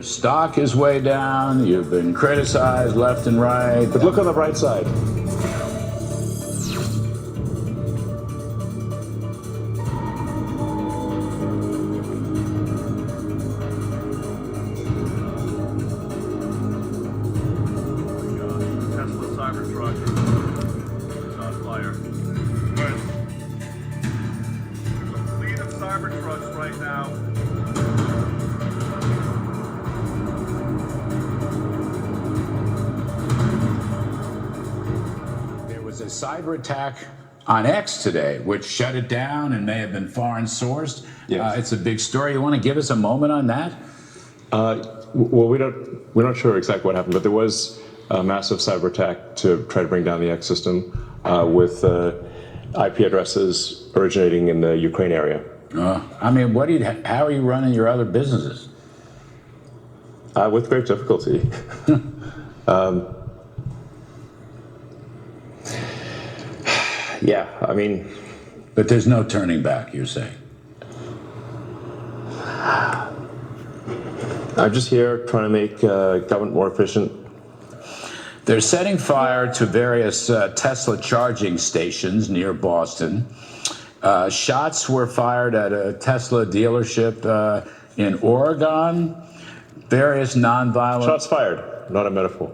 Stock is way down. You've been criticized left and right. But look on the bright side. Cyber attack on X today, which shut it down and may have been foreign sourced. Yes. Uh, it's a big story. You want to give us a moment on that? Uh, well, we don't, we're not sure exactly what happened, but there was a massive cyber attack to try to bring down the X system uh, with uh, IP addresses originating in the Ukraine area. Uh, I mean, what do you? How are you running your other businesses? Uh, with great difficulty. um, yeah, I mean, But there's no turning back. You're saying. I'm just here trying to make uh, government more efficient. They're setting fire to various uh, Tesla charging stations near Boston. Uh, shots were fired at a Tesla dealership uh, in Oregon. Various nonviolent Shots fired, not a metaphor.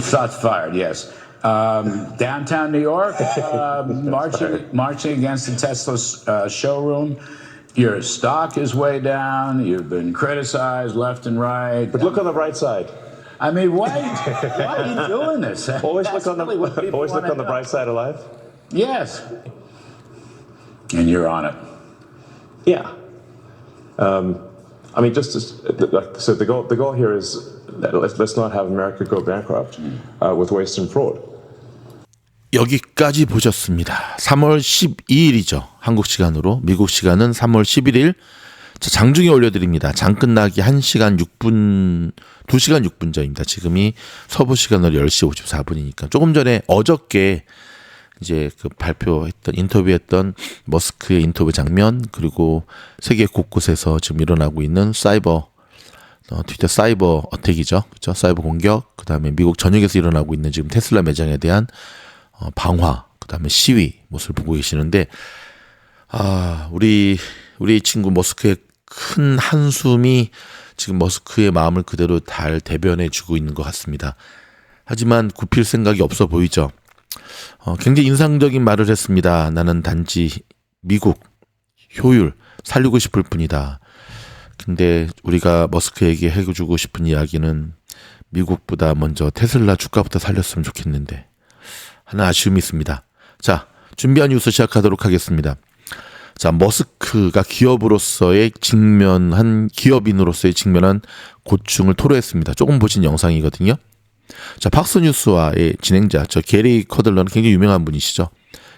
shots fired. Yes. Um, downtown New York, uh, marching marching against the Tesla uh, showroom. Your stock is way down. You've been criticized left and right. But look on the bright side. I mean, why, why are you doing this? Always That's look on really the always look on the bright side of life. Yes. And you're on it. Yeah. Um, I mean, just as, so the goal the goal here is let's, let's not have America go bankrupt uh, with waste and fraud. 여기까지 보셨습니다. 3월 12일이죠. 한국 시간으로. 미국 시간은 3월 11일. 자, 장중에 올려드립니다. 장 끝나기 1시간 6분, 2시간 6분 전입니다. 지금이 서부 시간으로 10시 54분이니까. 조금 전에 어저께 이제 그 발표했던, 인터뷰했던 머스크의 인터뷰 장면, 그리고 세계 곳곳에서 지금 일어나고 있는 사이버 어, 트위터 사이버 어택이죠. 그죠? 사이버 공격, 그 다음에 미국 전역에서 일어나고 있는 지금 테슬라 매장에 대한 어, 방화, 그 다음에 시위 모습을 보고 계시는데, 아, 우리, 우리 친구 머스크의 큰 한숨이 지금 머스크의 마음을 그대로 잘 대변해 주고 있는 것 같습니다. 하지만 굽힐 생각이 없어 보이죠. 어, 굉장히 인상적인 말을 했습니다. 나는 단지 미국 효율 살리고 싶을 뿐이다. 근데 우리가 머스크에게 해주고 싶은 이야기는 미국보다 먼저 테슬라 주가부터 살렸으면 좋겠는데 하나 아쉬움이 있습니다. 자, 준비한 뉴스 시작하도록 하겠습니다. 자, 머스크가 기업으로서의 직면한 기업인으로서의 직면한 고충을 토로했습니다. 조금 보신 영상이거든요. 자, 팍스뉴스와의 진행자 저 게리 커들러는 굉장히 유명한 분이시죠.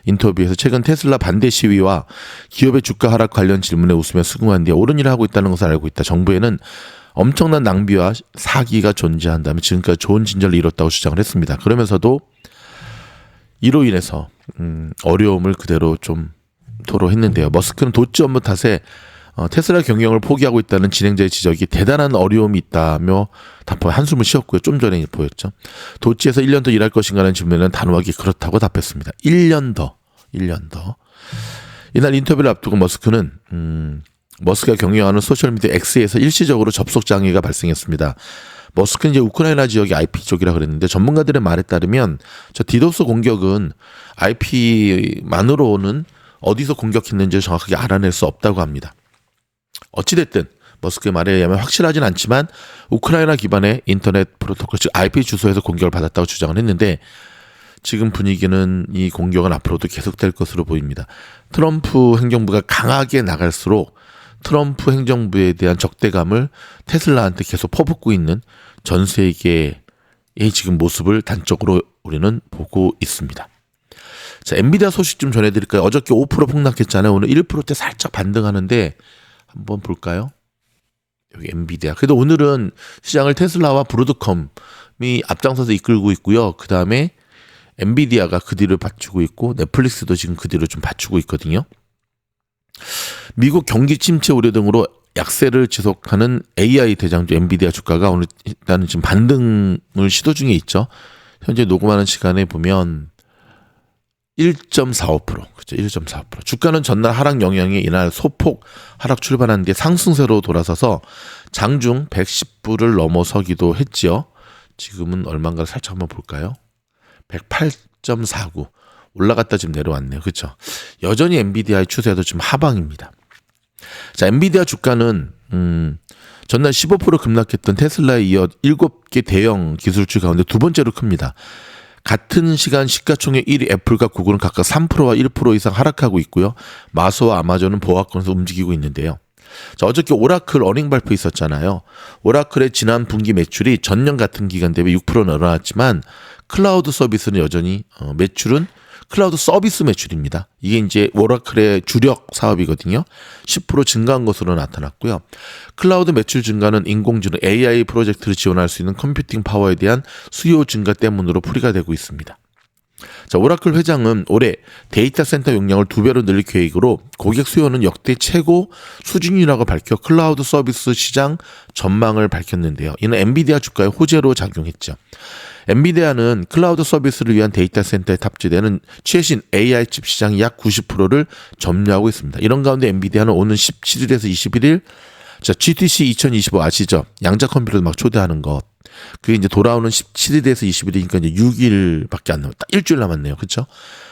인터뷰에서 최근 테슬라 반대 시위와 기업의 주가 하락 관련 질문에 웃으며 수긍한 뒤에 옳은 일을 하고 있다는 것을 알고 있다. 정부에는 엄청난 낭비와 사기가 존재한다면 지금까지 좋은 진전을 이뤘다고 주장을 했습니다. 그러면서도 이로 인해서 음, 어려움을 그대로 좀 토로했는데요. 머스크는 도치 업무 탓에 어, 테슬라 경영을 포기하고 있다는 진행자의 지적이 대단한 어려움이 있다며 답답 한숨을 쉬었고요. 좀 전에 보였죠. 도치에서 1년 더 일할 것인가라는 질문에는 단호하게 그렇다고 답했습니다. 1년 더, 1년 더. 이날 인터뷰를 앞두고 머스크는 음, 머스크가 경영하는 소셜미디어 X에서 일시적으로 접속 장애가 발생했습니다. 머스크는 이제 우크라이나 지역이 IP 쪽이라 그랬는데 전문가들의 말에 따르면 저 디도스 공격은 IP만으로는 어디서 공격했는지 정확하게 알아낼 수 없다고 합니다. 어찌됐든 머스크의 말에 의하면 확실하진 않지만 우크라이나 기반의 인터넷 프로토콜 즉 IP 주소에서 공격을 받았다고 주장을 했는데 지금 분위기는 이 공격은 앞으로도 계속될 것으로 보입니다. 트럼프 행정부가 강하게 나갈수록 트럼프 행정부에 대한 적대감을 테슬라한테 계속 퍼붓고 있는 전 세계의 지금 모습을 단적으로 우리는 보고 있습니다. 자, 엔비디아 소식 좀 전해드릴까요? 어저께 5% 폭락했잖아요. 오늘 1%대 살짝 반등하는데 한번 볼까요? 여기 엔비디아. 그래도 오늘은 시장을 테슬라와 브로드컴이 앞장서서 이끌고 있고요. 그 다음에 엔비디아가 그 뒤를 받치고 있고 넷플릭스도 지금 그 뒤를 좀 받치고 있거든요. 미국 경기 침체 우려 등으로 약세를 지속하는 AI 대장주 엔비디아 주가가 오늘 일단은 지금 반등을 시도 중에 있죠. 현재 녹음하는 시간에 보면 1.45% 그죠 1.45% 주가는 전날 하락 영향에 이날 소폭 하락 출발한 뒤에 상승세로 돌아서서 장중 110불을 넘어서기도 했지요. 지금은 얼마인가 살짝 한번 볼까요? 108.49 올라갔다 지금 내려왔네요. 그렇죠? 여전히 엔비디아의 추세도 지금 하방입니다. 자, 엔비디아 주가는 음, 전날 15% 급락했던 테슬라에 이어 7개 대형 기술주 가운데 두 번째로 큽니다. 같은 시간 시가총액 1위 애플과 구글은 각각 3%와 1% 이상 하락하고 있고요. 마소와 아마존은 보합권에서 움직이고 있는데요. 자, 어저께 오라클 어닝 발표 있었잖아요. 오라클의 지난 분기 매출이 전년 같은 기간 대비 6% 늘어났지만 클라우드 서비스는 여전히 어, 매출은 클라우드 서비스 매출입니다. 이게 이제 오라클의 주력 사업이거든요. 10% 증가한 것으로 나타났고요. 클라우드 매출 증가는 인공지능 AI 프로젝트를 지원할 수 있는 컴퓨팅 파워에 대한 수요 증가 때문으로 풀이가 되고 있습니다. 자, 오라클 회장은 올해 데이터 센터 용량을 두 배로 늘릴 계획으로 고객 수요는 역대 최고 수준이라고 밝혀 클라우드 서비스 시장 전망을 밝혔는데요. 이는 엔비디아 주가에 호재로 작용했죠. 엔비디아는 클라우드 서비스를 위한 데이터 센터에 탑재되는 최신 AI 칩 시장의 약 90%를 점유하고 있습니다. 이런 가운데 엔비디아는 오는 17일에서 21일 자, GTC 2025 아시죠? 양자 컴퓨터를 막 초대하는 것. 그게 이제 돌아오는 17일에서 20일이니까 이제 6일밖에 안 남았다. 일주일 남았네요. 그렇죠?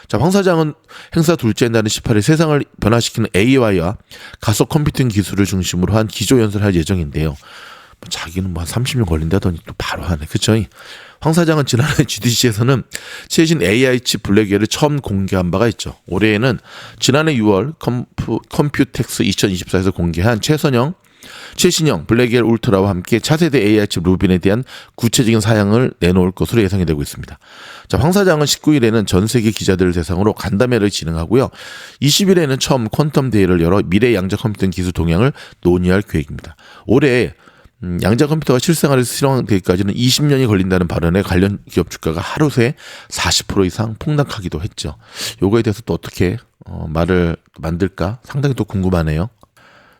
자, 황 사장은 행사 둘째 날인 18일 세상을 변화시키는 AI와 가속 컴퓨팅 기술을 중심으로 한 기조 연설을 할 예정인데요. 뭐 자기는 뭐 한 30년 걸린다더니 또 바로 하네. 그쵸? 황 사장은 지난해 GDC에서는 최신 AI 칩 블랙웨어를 처음 공개한 바가 있죠. 올해에는 지난해 6월 컴퓨, 컴퓨텍스 2024에서 공개한 최선형 최신형 블랙웨어 울트라와 함께 차세대 AI 칩 루빈에 대한 구체적인 사양을 내놓을 것으로 예상이 되고 있습니다. 자, 황 사장은 19일에는 전 세계 기자들을 대상으로 간담회를 진행하고요. 20일에는 처음 퀀텀 대회를 열어 미래 양자 컴퓨팅 기술 동향을 논의할 계획입니다. 올해 음, 양자 컴퓨터가 실생활에서 실용되기까지는 20년이 걸린다는 발언에 관련 기업 주가가 하루 새 40% 이상 폭락하기도 했죠. 요거에 대해서 또 어떻게 어, 말을 만들까 상당히 또 궁금하네요.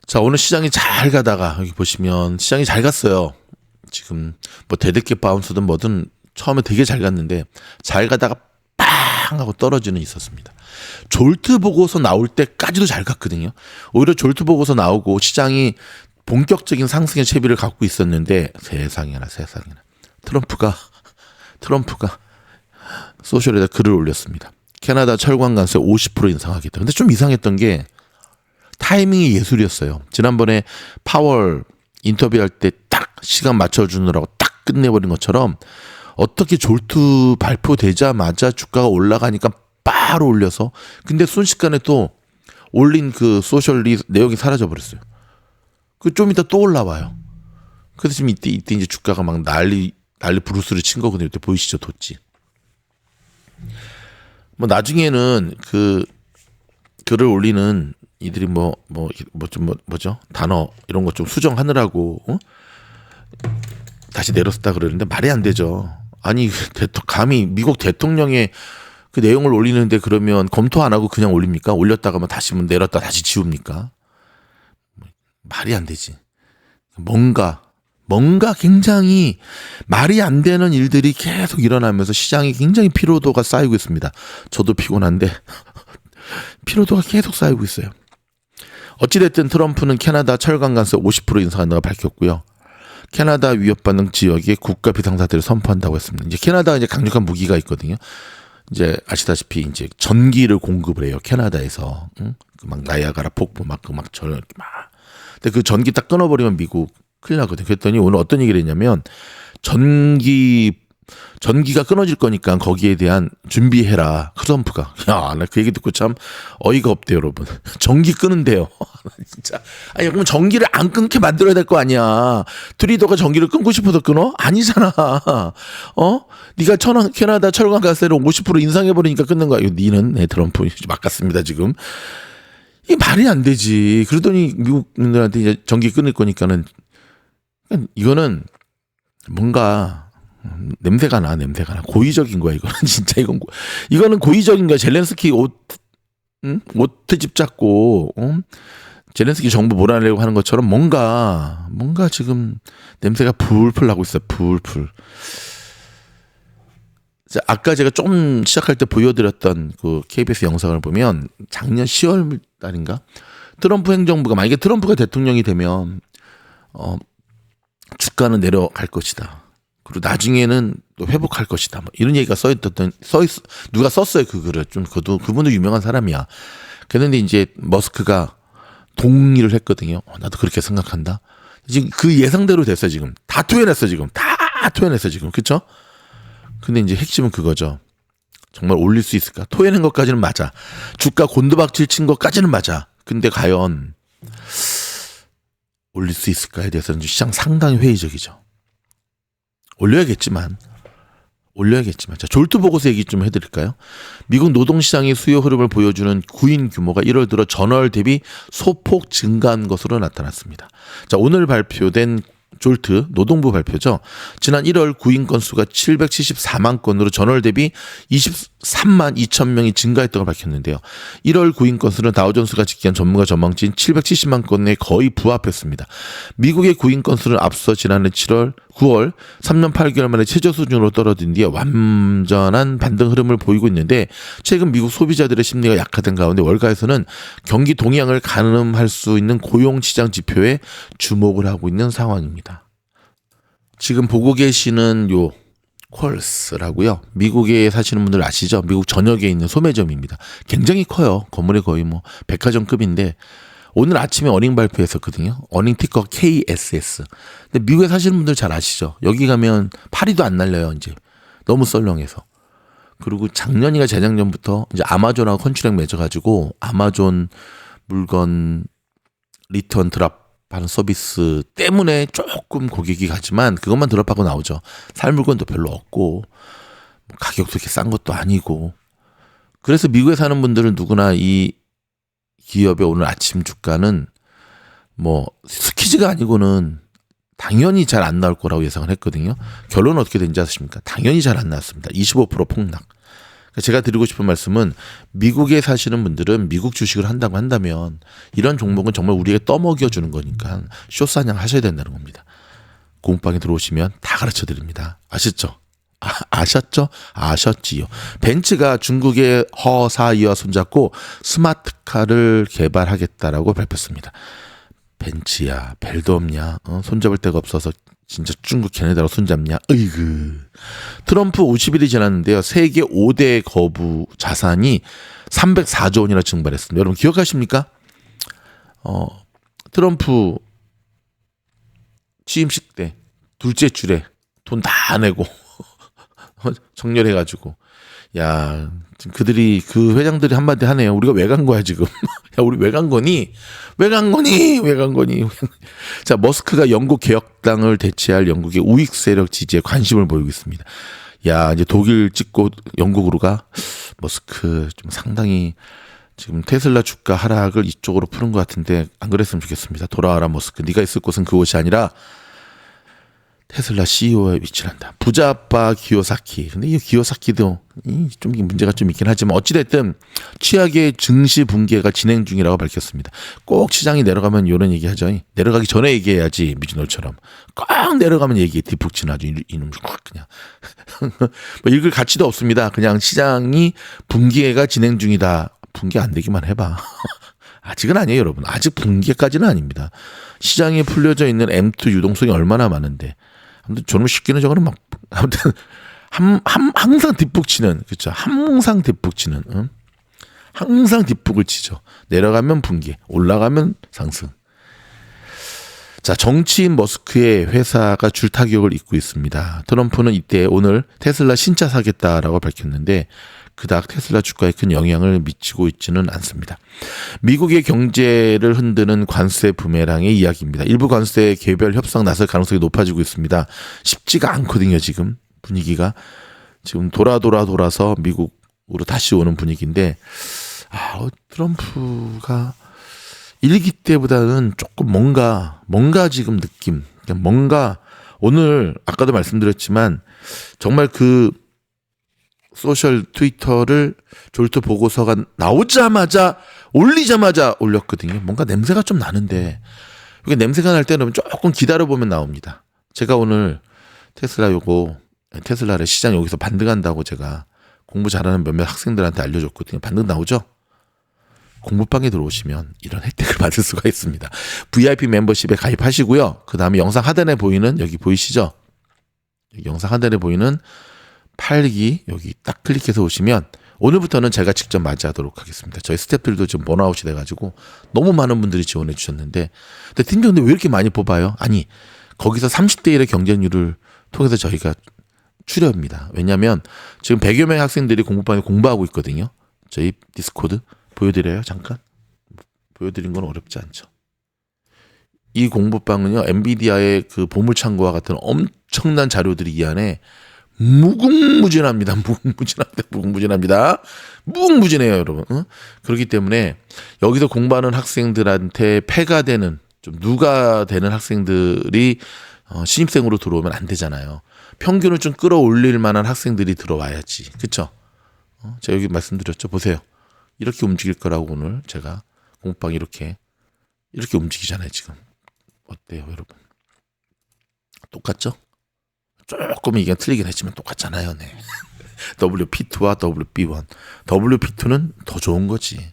자, 오늘 시장이 잘 가다가 여기 보시면 시장이 잘 갔어요. 지금 뭐 대대께 바운스든 뭐든 처음에 되게 잘 갔는데 잘 가다가 빵 하고 떨어지는 있었습니다. 졸트 보고서 나올 때까지도 잘 갔거든요. 오히려 졸트 보고서 나오고 시장이 본격적인 상승의 채비를 갖고 있었는데 세상에나 세상에나 트럼프가 트럼프가 소셜에다 글을 올렸습니다. 캐나다 철강 관세 50% 인상하겠다. 근데 좀 이상했던 게 타이밍이 예술이었어요. 지난번에 파월 인터뷰할 때 딱 시간 맞춰주느라고 딱 끝내버린 것처럼 어떻게 졸투 발표되자마자 주가가 올라가니까 바로 올려서 근데 순식간에 또 올린 그 소셜 리 내용이 사라져 버렸어요. 그 좀 이따 또 올라와요. 그래서 지금 이때 이때 이제 주가가 막 난리 난리 부르스를 친 거거든요. 이때 보이시죠, 도치. 뭐 나중에는 그 글을 올리는 이들이 뭐 뭐 뭐좀 뭐, 뭐 죠 단어 이런 거좀 수정하느라고 어? 다시 내렸다 그러는데 말이 안 되죠. 아니 대통 감히 미국 대통령의 그 내용을 올리는데 그러면 검토 안 하고 그냥 올립니까? 올렸다가 뭐 다시 뭐 내렸다 다시 지웁니까? 말이 안 되지. 뭔가 뭔가 굉장히 말이 안 되는 일들이 계속 일어나면서 시장이 굉장히 피로도가 쌓이고 있습니다. 저도 피곤한데 피로도가 계속 쌓이고 있어요. 어찌됐든 트럼프는 캐나다 철강 관세 50% 인상한다고 밝혔고요. 캐나다 위협받는 지역에 국가 비상사태를 선포한다고 했습니다. 이제 캐나다가 이제 강력한 무기가 있거든요. 이제 아시다시피 이제 전기를 공급을 해요. 캐나다에서 응? 그막 나야가라 폭포 막그막 저 막. 근데 그 전기 딱 끊어버리면 미국 큰일 나거든요. 그랬더니 오늘 어떤 얘기를 했냐면 전기 전기가 끊어질 거니까 거기에 대한 준비해라. 트럼프가. 야, 나 그 얘기 듣고 참 어이가 없대요, 여러분. 전기 끄는데요. 진짜. 아니, 그럼 전기를 안 끊게 만들어야 될 거 아니야. 트리더가 전기를 끊고 싶어서 끊어? 아니잖아. 어? 네가 천안, 캐나다 철강 가세를 50% 인상해 버리니까 끊는 거야. 니는, 네, 트럼프. 막 같습니다, 지금. 이게 말이 안 되지. 그러더니 미국인들한테 이제 전기 끊을 거니까는 이거는 뭔가 냄새가 나, 냄새가 나. 고의적인 거야, 이거는. 진짜 이건, 고, 이거는 고의적인 거야. 젤렌스키 옷, 응? 옷 트 집 잡고, 응? 제렌스키 정부 몰아내려고 하는 것처럼 뭔가 뭔가 지금 냄새가 불풀 나고 있어요. 불풀. 자, 아까 제가 좀 시작할 때 보여드렸던 그 KBS 영상을 보면 작년 10월 달인가 트럼프 행정부가 만약에 트럼프가 대통령이 되면 어 주가는 내려갈 것이다. 그리고 나중에는 또 회복할 것이다. 뭐 이런 얘기가 써 있던 써 있, 누가 썼어요 그 글을 좀 그도 그분도 유명한 사람이야. 그런데 이제 머스크가 동의를 했거든요. 어, 나도 그렇게 생각한다. 지금 그 예상대로 됐어 지금 다 토해냈어 지금 다 토해냈어 지금 그쵸? 근데 이제 핵심은 그거죠. 정말 올릴 수 있을까? 토해낸 것까지는 맞아. 주가 곤두박질 친 것까지는 맞아. 근데 과연 올릴 수 있을까에 대해서는 시장 상당히 회의적이죠. 올려야겠지만 올려야겠지만 자 졸트 보고서 얘기 좀 해드릴까요? 미국 노동시장의 수요 흐름을 보여주는 구인 규모가 1월 들어 전월 대비 소폭 증가한 것으로 나타났습니다. 자 오늘 발표된 졸트 노동부 발표죠. 지난 1월 구인 건수가 774만 건으로 전월 대비 23만 2천 명이 증가했다고 밝혔는데요. 1월 구인 건수는 다우존스가 집계한 전문가 전망치인 770만 건에 거의 부합했습니다. 미국의 구인 건수는 앞서 지난해 7월, 9월 3년 8개월 만에 최저 수준으로 떨어진 뒤에 완전한 반등 흐름을 보이고 있는데 최근 미국 소비자들의 심리가 약화된 가운데 월가에서는 경기 동향을 가늠할 수 있는 고용 시장 지표에 주목을 하고 있는 상황입니다. 지금 보고 계시는 요 콜스라고요. 미국에 사시는 분들 아시죠? 미국 전역에 있는 소매점입니다. 굉장히 커요. 건물이 거의 뭐 백화점급인데 오늘 아침에 어닝 발표했었거든요. 어닝 티커 KSS. 근데 미국에 사시는 분들 잘 아시죠? 여기 가면 파리도 안 날려요, 이제. 너무 썰렁해서. 그리고 작년이가 재작년부터 이제 아마존하고 컨트랙 맺어가지고 아마존 물건 리턴 드랍 하는 서비스 때문에 조금 고객이 가지만 그것만 드랍하고 나오죠. 살 물건도 별로 없고 뭐 가격도 이렇게 싼 것도 아니고 그래서 미국에 사는 분들은 누구나 이 기업의 오늘 아침 주가는 뭐 스키즈가 아니고는 당연히 잘 안 나올 거라고 예상을 했거든요. 결론은 어떻게 된지 아십니까? 당연히 잘 안 나왔습니다. 25% 폭락. 제가 드리고 싶은 말씀은 미국에 사시는 분들은 미국 주식을 한다고 한다면 이런 종목은 정말 우리에게 떠먹여 주는 거니까 쇼사냥 하셔야 된다는 겁니다. 공방에 들어오시면 다 가르쳐 드립니다. 아셨죠? 아, 아셨죠? 아셨지요. 벤츠가 중국의 허사이와 손잡고 스마트카를 개발하겠다라고 발표했습니다. 벤츠야, 벨도 없냐? 어? 손잡을 데가 없어서 진짜 중국 걔네들하고 손잡냐? 으이그. 트럼프 50일이 지났는데요. 세계 5대 거부 자산이 304조 원이나 증발했습니다. 여러분 기억하십니까? 어, 트럼프 취임식 때 둘째 줄에 돈 다 내고 정렬해가지고 야 그들이 그 회장들이 한마디 하네요. 우리가 왜 간 거야 지금? 야 우리 왜 간 거니? 왜 간 거니? 왜 간 거니? 자 머스크가 영국 개혁당을 대체할 영국의 우익 세력 지지에 관심을 보이고 있습니다. 야 이제 독일 찍고 영국으로 가 머스크 좀 상당히 지금 테슬라 주가 하락을 이쪽으로 푸는 것 같은데 안 그랬으면 좋겠습니다. 돌아와라 머스크. 네가 있을 곳은 그곳이 아니라 테슬라 CEO에 위치한다. 부자 아빠 기요사키. 근데 이 기요사키도 이좀 문제가 좀 있긴 하지만 어찌됐든 취약의 증시 붕괴가 진행 중이라고 밝혔습니다. 꼭 시장이 내려가면 이런 얘기 하죠. 내려가기 전에 얘기해야지 미주노처럼. 꽉 내려가면 얘기해. 뒷북치나 아주 이- 이놈 확 그냥. 뭐 읽을 가치도 없습니다. 그냥 시장이 붕괴가 진행 중이다. 붕괴 안 되기만 해봐. 아직은 아니에요, 여러분. 아직 붕괴까지는 아닙니다. 시장에 풀려져 있는 M2 유동성이 얼마나 많은데. 아무튼 저놈 쉽게는 저거는 막 아무튼 한, 한, 항상 뒷북치는 그렇죠. 항상 뒷북치는 응? 항상 뒷북을 치죠. 내려가면 붕괴, 올라가면 상승. 자, 정치인 머스크의 회사가 줄타격을 잇고 있습니다. 트럼프는 이때 오늘 테슬라 신차 사겠다라고 밝혔는데 그닥 테슬라 주가에 큰 영향을 미치고 있지는 않습니다. 미국의 경제를 흔드는 관세 부메랑의 이야기입니다. 일부 관세 개별 협상 나설 가능성이 높아지고 있습니다. 쉽지가 않거든요, 지금 분위기가. 지금 돌아 돌아 돌아서 미국으로 다시 오는 분위기인데 아, 어, 트럼프가 일기 때보다는 조금 뭔가 뭔가 지금 느낌 뭔가 오늘 아까도 말씀드렸지만 정말 그 소셜 트위터를 졸트 보고서가 나오자마자 올리자마자 올렸거든요. 뭔가 냄새가 좀 나는데 이게 냄새가 날 때는 조금 기다려 보면 나옵니다. 제가 오늘 테슬라 요거 테슬라를 시장 여기서 반등한다고 제가 공부 잘하는 몇몇 학생들한테 알려줬거든요. 반등 나오죠? 공부방에 들어오시면 이런 혜택을 받을 수가 있습니다. VIP 멤버십에 가입하시고요. 그 다음에 영상 하단에 보이는 여기 보이시죠? 영상 하단에 보이는 8기 여기 딱 클릭해서 오시면 오늘부터는 제가 직접 맞이하도록 하겠습니다. 저희 스태프들도 지금 번아웃이 돼가지고 너무 많은 분들이 지원해 주셨는데 근데 팀장 근데 왜 이렇게 많이 뽑아요? 아니 거기서 30대 1의 경쟁률을 통해서 저희가 추려입니다. 왜냐하면 지금 100여 명의 학생들이 공부방에 공부하고 있거든요. 저희 디스코드 보여드려요 잠깐 보여드린 건 어렵지 않죠. 이 공부방은요 엔비디아의 그 보물창고와 같은 엄청난 자료들이 이 안에 무궁무진합니다. 무궁무진합니다. 무궁무진합니다. 무궁무진해요, 여러분. 응? 그렇기 때문에 여기서 공부하는 학생들한테 폐가 되는 좀 누가 되는 학생들이 어, 신입생으로 들어오면 안 되잖아요. 평균을 좀 끌어올릴 만한 학생들이 들어와야지. 그쵸? 어, 제가 여기 말씀드렸죠. 보세요. 이렇게 움직일 거라고 오늘 제가 공방 이렇게 이렇게 움직이잖아요, 지금. 어때요, 여러분? 똑같죠? 조금 이게 틀리긴 했지만 똑같잖아요. 네. WP2와 WP1. WP2는 더 좋은 거지.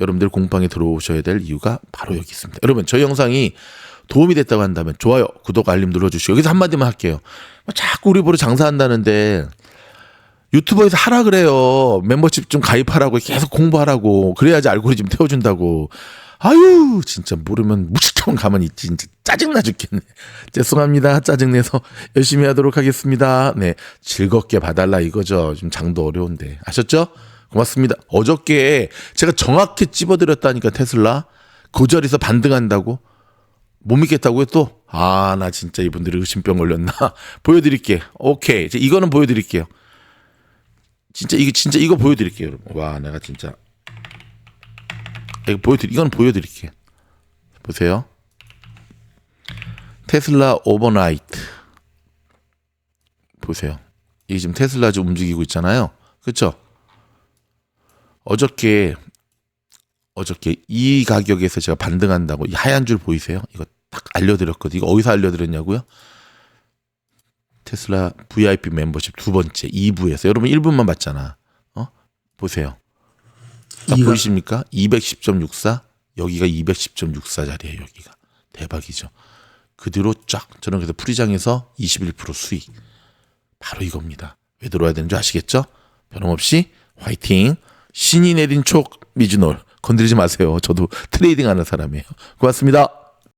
여러분들 공방에 들어오셔야 될 이유가 바로 여기 있습니다. 여러분, 저희 영상이 도움이 됐다고 한다면 좋아요, 구독, 알림 눌러주시고 여기서 한마디만 할게요. 뭐 자꾸 우리 보러 장사한다는데 유튜버에서 하라 그래요. 멤버십 좀 가입하라고 계속 공부하라고 그래야지 알고리즘 태워준다고. 아유 진짜 모르면 무식하면 가만히 있지 진짜 짜증나 죽겠네 죄송합니다 짜증내서 열심히 하도록 하겠습니다 네 즐겁게 봐달라 이거죠 지금 장도 어려운데 아셨죠 고맙습니다 어저께 제가 정확히 찝어드렸다니까 테슬라 그 자리에서 반등한다고 못 믿겠다고요 또? 아, 나 진짜 이분들이 의심병 걸렸나? 보여드릴게. 오케이. 이거는 보여드릴게요. 진짜, 이게 진짜 이거 보여드릴게요, 여러분. 와, 내가 진짜. 이거 보여드릴, 이건 보여드릴게요. 보세요. 테슬라 오버나이트. 보세요. 이게 지금 테슬라 좀 움직이고 있잖아요. 그쵸? 어저께 어저께 이 가격에서 제가 반등한다고 이 하얀 줄 보이세요? 이거 딱 알려드렸거든요. 이거 어디서 알려드렸냐고요? 테슬라 VIP 멤버십 두 번째 2부에서 여러분 1분만 봤잖아. 어? 보세요. 딱 이거- 보이십니까? 210.64 여기가 210.64 자리에요. 여기가 대박이죠. 그 뒤로 쫙 저는 그래서 프리장에서 21% 수익 바로 이겁니다. 왜 들어와야 되는지 아시겠죠? 변함없이 화이팅 신이 내린 촉 미즈놀 건드리지 마세요. 저도 트레이딩 하는 사람이에요. 고맙습니다.